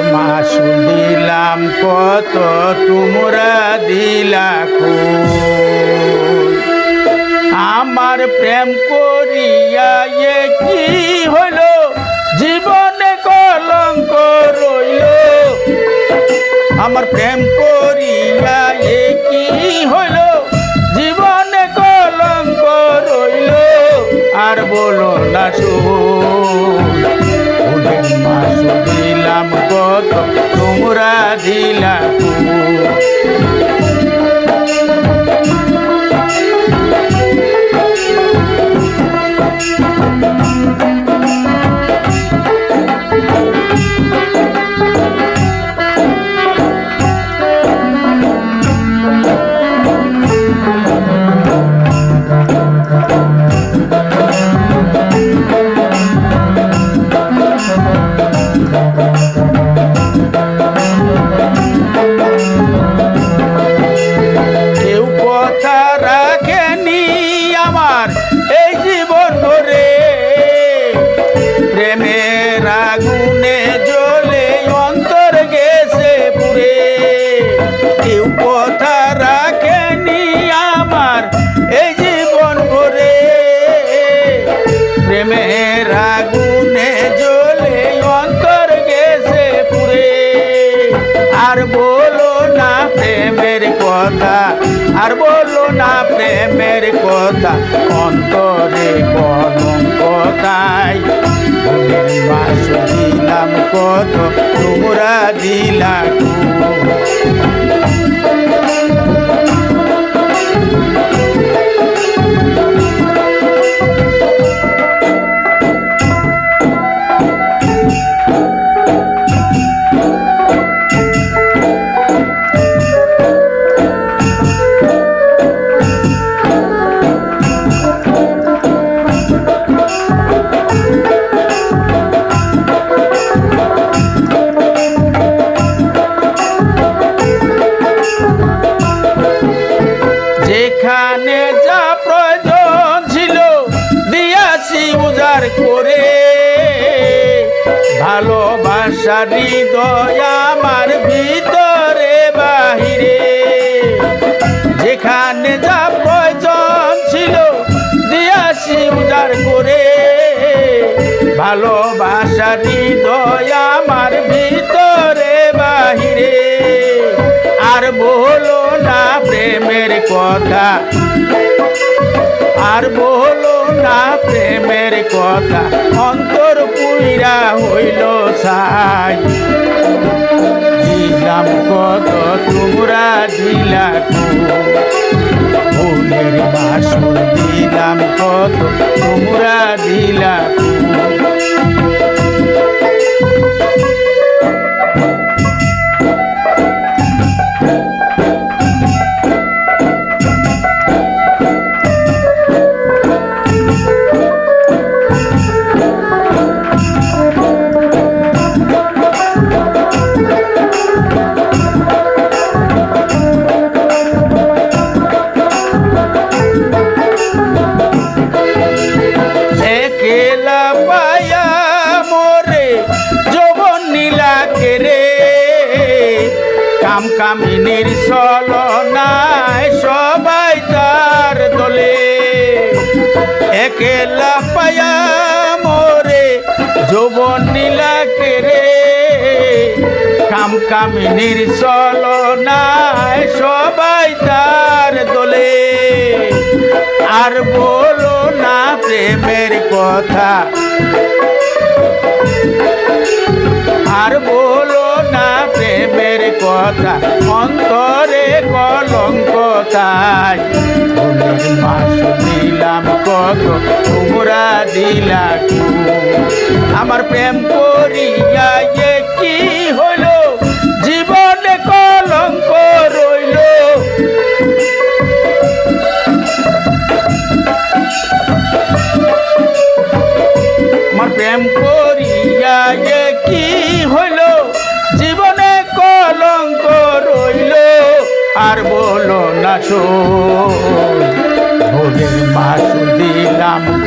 মাসু দিলাম, কত তোমরা দিলা? আমার প্রেম করিয়া এ কি হইল? জীবনে কলঙ্ক রইল। আমার প্রেম করিয়া এ কি হইল? জীবনে কলঙ্ক রইল। আর বলো না শুনের মাস দিলাম কত তোমরা দিলা আর বলো না প্রেমের কথা, আর বলো না প্রেমের কথা, অন্তরে কলঙ্ক তাই ভুলের মাস দিলাম কত, তোমরা দিলা হৃদয় আমার ভিতরে বাহিরে। যেখানে যা প্রয়োজন ছিল দিয়াছি উজার করে। ভালোবাসা হৃদয় আমার ভিতরে বাহিরে। আর বলো না প্রেমের কথা। আর বলো না প্রেমের কথা। অন্তর পুইরা হইল সাই দিলাম কত তোমরা দিলা। ফুলের বাসন দিলাম কত কাম কামিনীর নাই সবাই তার দলে। একলা পায়া মোরে যৌবন নীলা কেরে কাম কামিনীর নাই সবাই তার দলে। আর বলো না প্রেমের কথা। আর বলো প্রেমের কথা অন্তরে কলঙ্ক তাই দিলাম কত তোমরা দিলা। আমার প্রেম করিয়া কি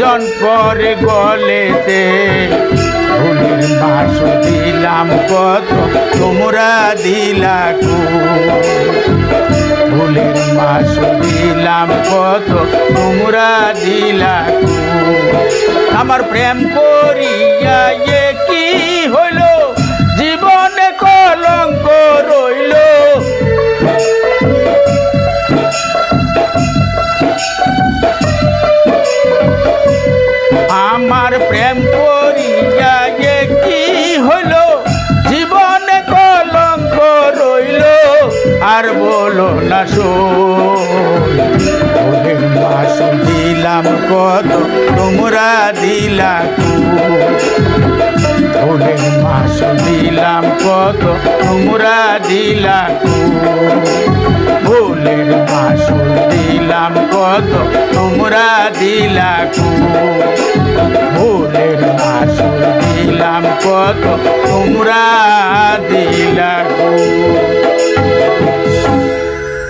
মন পরে গলেতে। ভুলের মাস দিলাম কত, তোমরা দিলা ভুলের মাস দিলাম কত, তোমরা দিলা আমার প্রেম করিয়া কি হইল? না শোলের মাস দিলাম কত তোমরা দিলা ভোলের মাস দিলাম কত তোমরা দিলা ভোলের মাস দিলাম কত তোমরা দিলা ভোলের মাস দিলাম কত তোমরা দিলা